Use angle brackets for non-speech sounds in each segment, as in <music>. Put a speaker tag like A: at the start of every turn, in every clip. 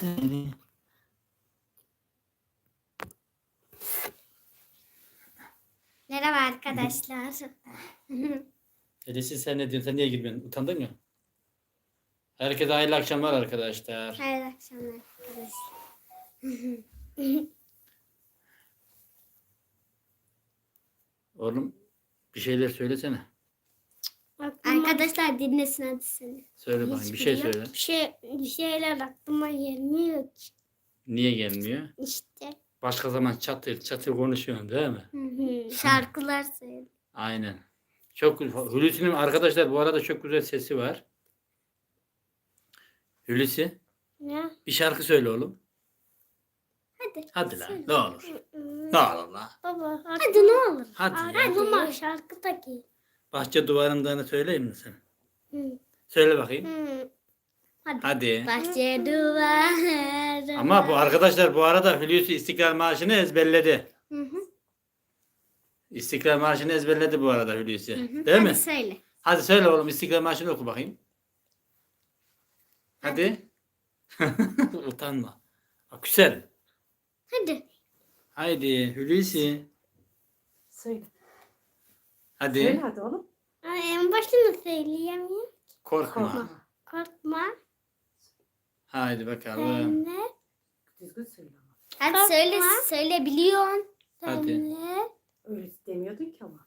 A: deli.
B: Merhaba arkadaşlar. <laughs>
A: Elisi sen ne diyorsun? Sen niye girmiyorsun? Utandın mı? Herkese hayırlı akşamlar arkadaşlar.
B: Hayırlı akşamlar arkadaşlar.
A: Oğlum bir şeyler söylesene.
B: Arkadaşlar dinlesin hadi seni.
A: Söyle bakayım bir şey söyle.
B: Bir şey bir şeyler aklıma gelmiyor ki.
A: Niye gelmiyor?
B: İşte.
A: Başka zaman çatır çatır konuşuyorsun değil mi?
B: Şarkılar söyle.
A: Aynen. Çok. Hulusi'nin arkadaşlar bu arada çok güzel sesi var. Hulusi
B: Ya
A: bir şarkı söyle oğlum.
B: hadi.
A: Hadi lan
B: Söyle.
A: ne olur. Ne olur lan.
B: Baba hadi ne olur.
A: Hadi ya.
B: Aklıma şarkı gel.
A: Bahçe duvarımdanı söyleyeyim mi sen?
B: Hı.
A: Söyle bakayım.
B: Hı. Hadi.
A: Hadi.
B: Bahçe duvarı.
A: Ama bu arkadaşlar bu arada Hulusi İstiklal Marşı'nı ezberledi.
B: Hı hı.
A: İstiklal Marşı'nı ezberledi bu arada Hulusi.
B: Hı hı.
A: Değil
B: hadi
A: mi?
B: söyle.
A: Hadi söyle oğlum İstiklal Marşı'nı oku bakayım. Hadi. <laughs> Utanma. Bak güzel.
B: Hadi.
A: Haydi Hulusi.
C: Söyle.
A: Hadi.
C: Söyle hadi oğlum.
B: Ay, en başını söyleyemiyorum.
A: Korkma.
C: Korkma.
B: Korkma.
A: Haydi bakalım.
B: Sen de.
C: Düzgün söyle ama.
B: Hadi Korkma. söyle. Söyle biliyorsun.
A: Hadi.
C: Öyle demiyordun ki ama.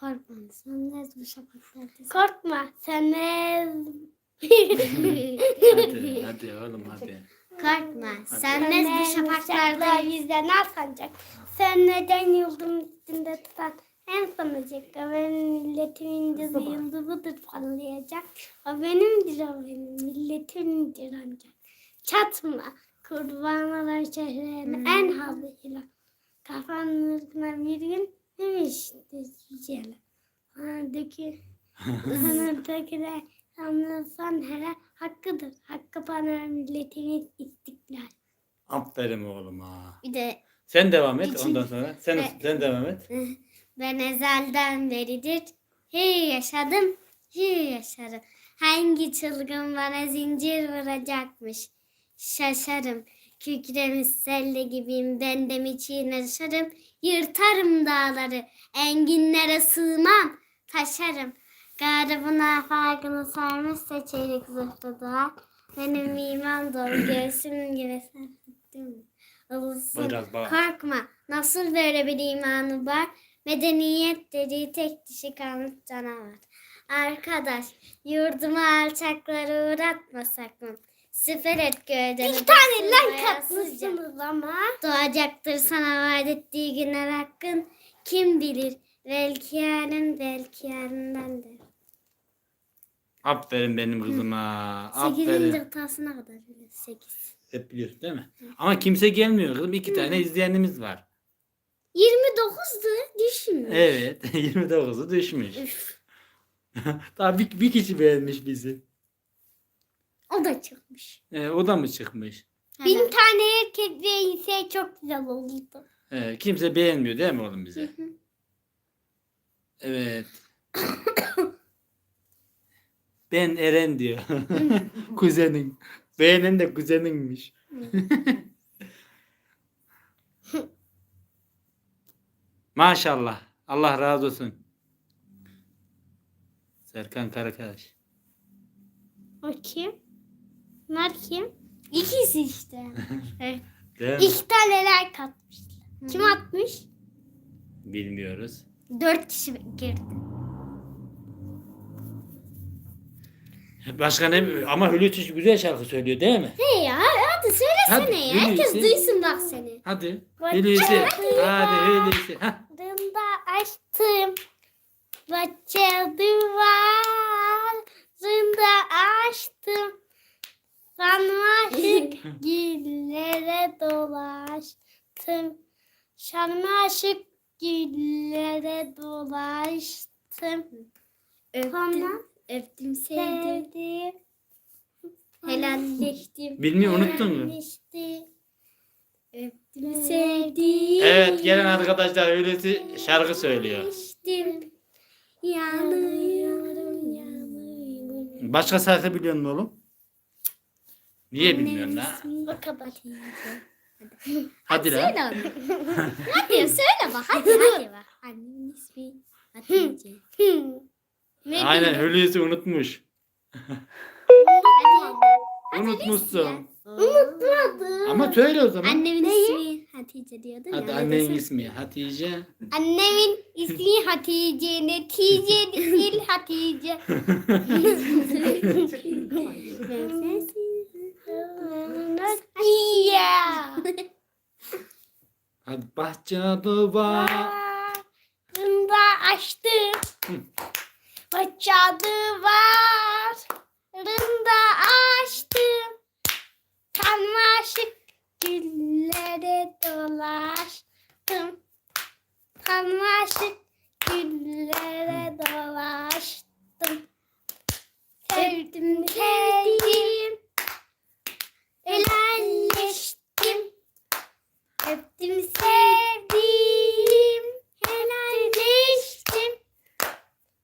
B: Korkma. Sen ne bu şapaklarda? Korkma. Sen ne?
A: Hadi, hadi oğlum hadi.
B: Korkma.
A: Hadi.
B: Sen ne bu şapaklarda yüzde ne sancak? Sen neden yıldızın üstünde tutan en sanacak? O benim milletimin
C: Kızım
B: yıldızı
C: bak.
B: yıldızıdır parlayacak. O benimdir o benim milletimdir ancak. Çatma. Kurbanlar şehrine en hazıyla. Kafanın ırkına bir gün demişti yüceler. Anadaki <laughs> Anadaki anlasan hele hakkıdır. Hakkı bana milletimiz istiklal.
A: Aferin oğluma.
B: Bir de
A: Sen devam et ondan sonra. Sen sen devam et.
B: Ben ezelden beridir hi yaşadım, hi yaşarım. Hangi çılgın bana zincir vuracakmış? Şaşarım. Kükremiş selle gibiyim, ben de miçiğine yaşarım. Yırtarım dağları, enginlere sığmam, taşarım. Garibına farkını sarmışsa çeyrek zırhlı doğar. Benim iman dolu göğsüm gibi sarıldım. Olsun. Korkma. Nasıl böyle bir imanı var? Medeniyet dediği tek dişi kalmış canavar. Arkadaş, yurduma alçakları uğratma sakın. Süper et gövdeni.
D: İki tane
B: basın
D: like
B: ayasızca.
D: atmışsınız ama.
B: Doğacaktır sana vaat ettiği günler hakkın. Kim bilir? Belki yarın, belki yarındandır.
A: Aferin benim kızıma.
B: Sekizinci
A: Aferin.
B: hatasına kadar. Sekiz.
A: Hep biliyorsun değil mi? Ama kimse gelmiyor kızım. İki tane izleyenimiz var.
B: 29'du. Düşmüş.
A: Evet. <laughs> 29'u düşmüş.
B: Üf, <laughs>
A: Daha bir, bir kişi beğenmiş bizi.
B: o da çıkmış.
A: Ee, o da mı çıkmış?
D: Bin tane erkek değilse çok güzel olurdu.
A: Ee, kimse beğenmiyor değil mi oğlum bize? Evet. <coughs> ben Eren diyor. <laughs> Kuzenin. Beğenen de kuzeninmiş. Maşallah. Allah razı olsun. Serkan Karakaş.
B: O kim? Bunlar kim? İkisi işte. <laughs> Evet.
A: Değil mi?
D: İki tane like atmışlar. Kim atmış?
A: Bilmiyoruz.
B: Dört kişi girdi.
A: Başka ne? Ama Hulusi güzel şarkı söylüyor değil mi?
B: He ya hadi söylesene
A: Hadi,
B: ya. Herkes
A: Hulusi.
B: duysun bak seni.
A: Hadi. Hulusi. Hadi Hulusi. Hah.
D: Dında açtım. Bahçe duvar. Zında açtım. Sarmaşık gillere <laughs> dolaştım. Sarmaşık gillere dolaştım.
B: Öptüm,
D: Sonra
B: öptüm sevdim.
D: sevdim.
B: Helalleştim.
A: Bilmiyor unuttun mu?
D: Helalleştim.
B: Öptüm sevdim.
A: Evet gelen arkadaşlar Hulusi şarkı söylüyor.
B: Sevdim. Yanıyorum yanıyorum.
A: Başka şarkı biliyor musun oğlum? Niye bilmiyorsun la?
B: O kapatıcı.
A: Hadi
B: Söyle
A: la.
B: onu. hadi söyle bak hadi hadi <laughs> bak. Annemin ismi Hatice. Ne
A: Aynen
B: diyeyim?
A: Hulusi unutmuş.
B: Hadi.
A: Unutmuşsun.
B: Unutmadım.
A: Ama söyle o zaman.
B: Annemin ismi Hatice diyordun
A: Hadi
B: ya.
A: annenin ismi Hatice.
D: Annemin ismi Hatice. Netice değil Hatice. <laughs> Ya.
A: Hadi bahçe duvar.
D: Rında açtım. Başadı var. Rında açtım. Kanmaşık güllere dolaştım. Kanmaşık güllere dolaştım. Sevdim sevdim. Helalleştim. Öptüm sevdim. Helalleştim.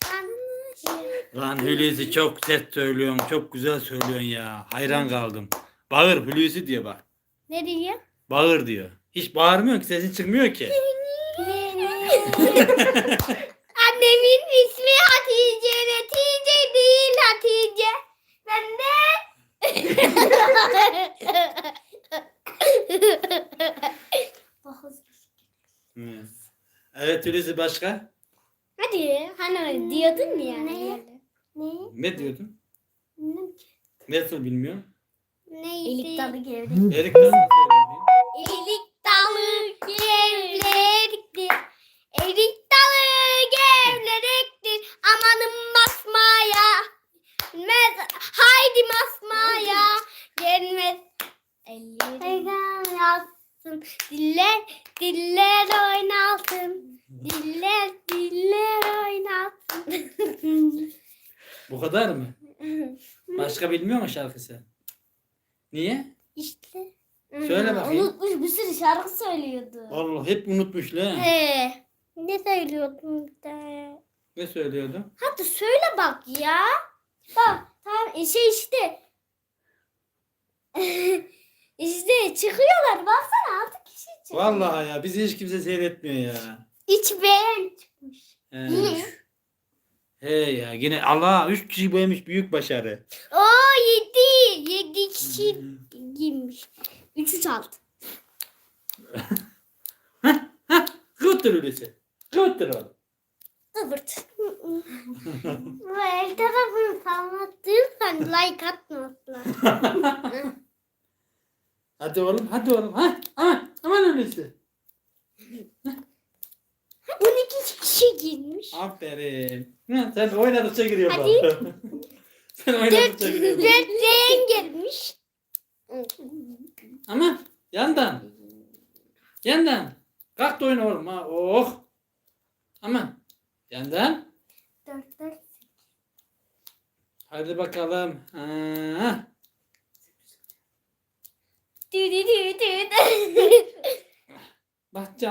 D: Kanmaşık
A: Lan Hulusi çok ses söylüyorsun. Çok güzel söylüyorsun ya. Hayran kaldım. Bağır Hulusi diyor bak.
D: Ne diyor?
A: Bağır diyor. Hiç bağırmıyor ki sesin çıkmıyor ki. <laughs>
D: Annemin ismi Hatice. Netice değil Hatice. Ben de.
A: Evet. Evet Hulusi başka?
D: Hadi hani diyordun ya. Ne? Ne?
A: Ne diyordun? Nasıl bilmiyorum.
D: Neydi?
B: İlik dalı gevrekti.
A: Erik nasıl söylüyor?
D: Erik dalı gevrektir. Erik dalı gevrektir. Amanın basmaya. Mez haydi basmaya. Gelmez. Ellerim yazsın. Diller diller oynasın. Diller diller oynasın. <laughs>
A: Bu kadar mı? Başka bilmiyor mu şarkısı? Niye?
D: işte.
A: Söyle bakayım.
B: Unutmuş bir sürü şarkı söylüyordu.
A: Allah hep unutmuş la.
D: Ee, ne söylüyordun de?
A: Ne söylüyordu?
B: Hadi söyle bak ya. Bak tamam e, şey işte. <laughs> işte çıkıyorlar baksana altı kişi çıkıyor.
A: Vallahi ya bizi hiç kimse seyretmiyor ya.
D: İç beğen çıkmış.
A: He. He ya yine Allah 3 kişi boyamış büyük başarı.
D: Oo yedi. Yedi kişi girmiş.
B: Üç üç altı.
A: Kıvıttır öyleyse. Kıvıttır oğlum.
B: Kıvırt.
D: Bu el tarafını sallattıysan like atmasınlar. <laughs>
A: Hadi oğlum hadi oğlum. Ha? Aman aman öyleyse.
D: 12 kişi girmiş.
A: Aferin. Sen oynadıkça giriyor
D: Hadi.
A: bak. <laughs> sen oynadıkça giriyor bak.
D: Dörtleyen gelmiş.
A: Ama yandan. Yandan. Kalk da oyna oğlum ha. Oh. Aman. Yandan.
D: Dört dört.
A: Hadi bakalım. Ha.
D: Dü dü dü dü dü.
A: Bahçe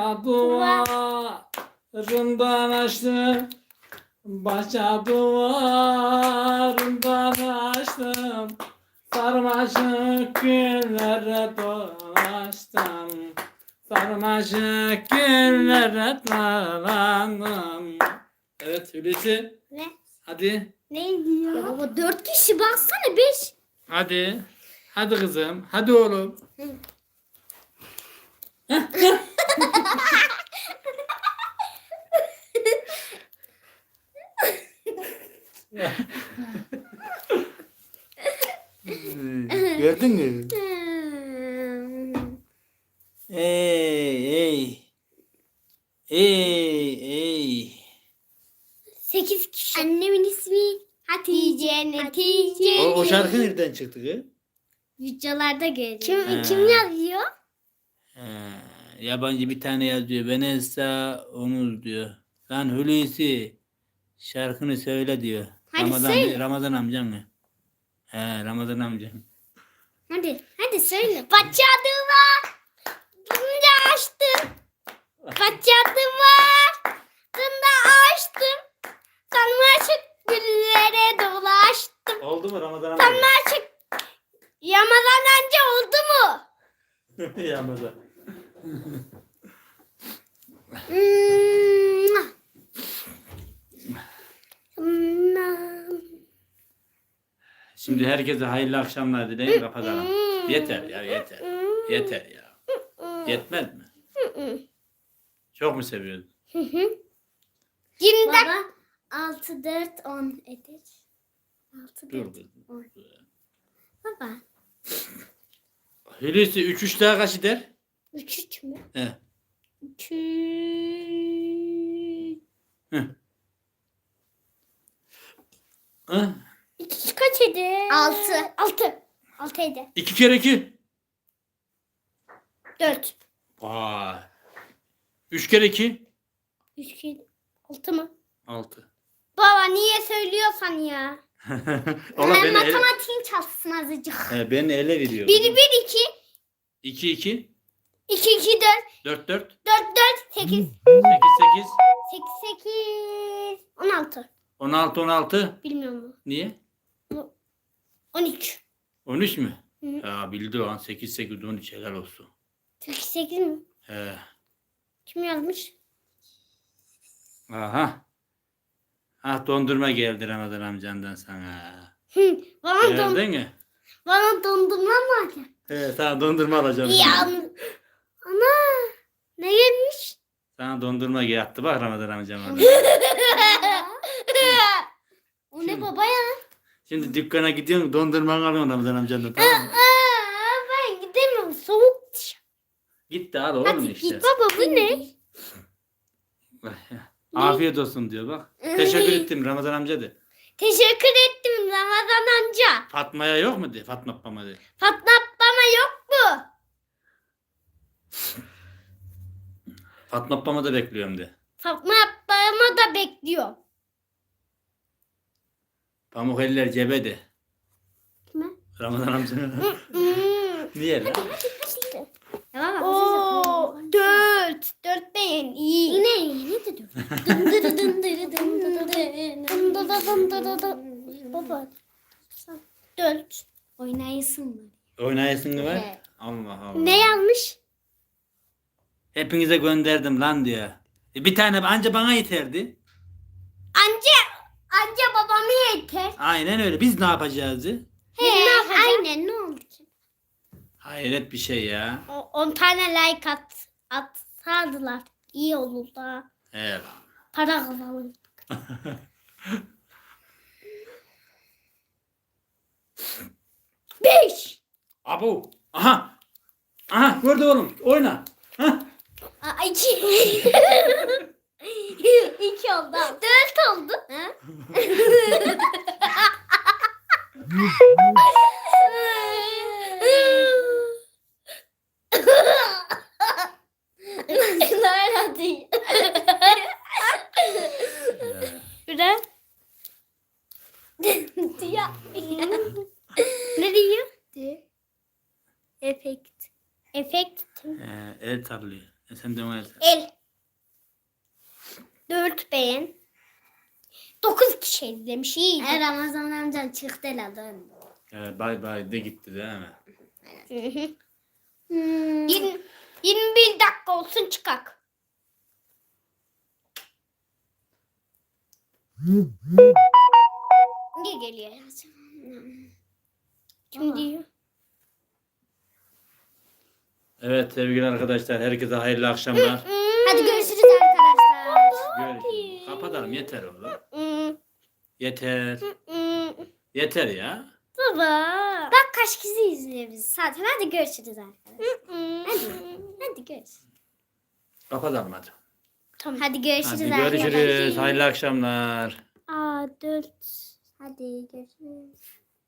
A: duvarından açtım. Bahçe duvarından açtım. Sarmaşık güllere dolaştım. Sarmaşık güllere dolandım. Evet Hulusi.
D: Ne?
A: Hadi.
D: Ne?
B: Ya baba dört kişi baksana beş.
A: Hadi. Hadi kızım. Hadi oğlum. <laughs> Gördün mü? Ey ey. Ey ey.
D: Sekiz kişi.
B: Annemin ismi
D: Hatice, netice.
A: O, o şarkı nereden çıktı ki?
B: videolarda görüyorum.
D: Kim,
A: Ha.
D: kim yazıyor?
A: Ha, yabancı bir tane yazıyor. Vanessa Onuz diyor. Lan Hulusi şarkını söyle diyor.
B: Hadi
A: Ramazan,
B: söyle.
A: Ramazan amcam mı? He Ramazan amcam.
B: Hadi hadi söyle.
D: Var. Dünce açtım. Var. Dünde açtım. Sarmaşık güllere dolaştım.
A: Oldu mu Ramazan amca?
D: Sarmaşık Yamadan önce oldu mu? <laughs>
A: Yamaza.
B: Mua.
A: Şimdi herkese hayırlı akşamlar dileyin kapatalım. Yeter ya yeter. Yeter ya. Yetmez mi? Çok mu seviyorsun?
D: 20 dakika.
B: Baba 6 4 10 eder. 6
A: Dur
B: 4
A: kızım.
B: Baba.
A: Hulusi 3 3 daha kaç eder?
D: 3 3 mü?
A: He.
D: 3
A: Hı?
D: 2 kaç eder?
B: Altı.
D: 6. 6 eder.
A: 2 kere 2.
D: 4.
A: Vay. 3 kere 2.
D: 3 2 6 mı?
A: 6.
D: Baba niye söylüyorsan ya? <laughs>
A: Ola
B: Ben
A: beni, ele,
B: matematiğim çalsın azıcık.
A: he, beni ele veriyor.
D: 1 1 2
A: 2 2.
D: 2 2 4
A: 4 4.
D: 4 4 8 8
A: 8 8.
D: 8 16.
A: 16 16.
D: Bilmiyorum?
A: Niye?
D: 13.
A: 13 mü?
D: Hı.
A: Ya bildi o an 8 8 13 helal olsun.
D: 8 8 mi?
A: He.
D: Kim yazmış?
A: Aha. Ah dondurma geldi Ramazan amcandan sana.
D: Hı, bana, don,
A: Geldin mi?
D: bana dondurma mı alacak?
A: He, sana dondurma alacağım.
D: Ya. Ana. Ne gelmiş?
A: Sana dondurma yattı bak Ramazan amcam. orada. <laughs>
D: ne baba ya?
A: Şimdi dükkana gidiyorsun dondurmanı alıyorsun Ramazan amcandan tamam mı?
D: Aa, ben gidemiyorum. Soğuk.
A: Gitti al oğlum
D: Hadi
A: işte.
D: git baba bu ne? <laughs>
A: Afiyet olsun diyor bak. Teşekkür ettim Ramazan amca de.
D: Teşekkür ettim Ramazan amca.
A: Fatma'ya yok mu de? Fatma Pama de.
D: Fatma bana yok mu?
A: Fatma Pama da bekliyorum de.
D: Fatma bana da bekliyor.
A: Pamuk eller cebe de.
D: Kime?
A: Ramazan amca.
D: Hmm.
A: Niye lan?
B: Ya baba
D: Oo, dört. Dört beğen iyi.
B: Yine yine de dur. Dındırı dındırı dındırı
D: Dındıdı dındıdı dı. Baba. Dört.
B: Oynayasın mı?
A: Oynayasın mı var?
B: Evet.
A: Allah Allah.
D: Ne yazmış?
A: Hepinize gönderdim lan diyor. E bir tane anca bana yeterdi.
D: Anca yeter.
A: Aynen öyle. Biz ne yapacağız?
D: He,
B: Aynen ne oldu ki?
A: Hayret bir şey ya.
D: O- On tane like at, atsadılar. İyi olur da.
A: Evet.
D: Para kazanır. <laughs> Beş.
A: Abu. Aha. Aha gördü oğlum. Oyna. Hah.
D: Aa, iki. <laughs> iki oldu. Dört oldu. Nerede <laughs>
A: Tarlıyor. E sen de ona el.
D: Dört beğen. Dokuz kişi izlemiş. İyi.
B: E, Ramazan amcan çıktı la dön.
A: Evet bay bay de gitti değil mi?
B: Hmm.
D: Yirmi- 21 dakika olsun çıkak. Ne geliyor? Kim diyor?
A: Evet sevgili arkadaşlar herkese hayırlı akşamlar. <laughs>
B: Hadi görüşürüz arkadaşlar.
A: Görüşürüz. Kapatalım yeter oğlum. <laughs> Yeter. <laughs> Yeter ya.
D: Baba.
B: Bak kaç kişi izliyor bizi zaten. Hadi görüşürüz arkadaşlar.
D: Hmm.
B: Hadi görüşürüz.
A: Kapatalım hadi.
D: Tamam.
B: Hadi görüşürüz
A: Hadi görüşürüz. Hayırlı akşamlar.
D: Aa, dört.
B: Hadi görüşürüz.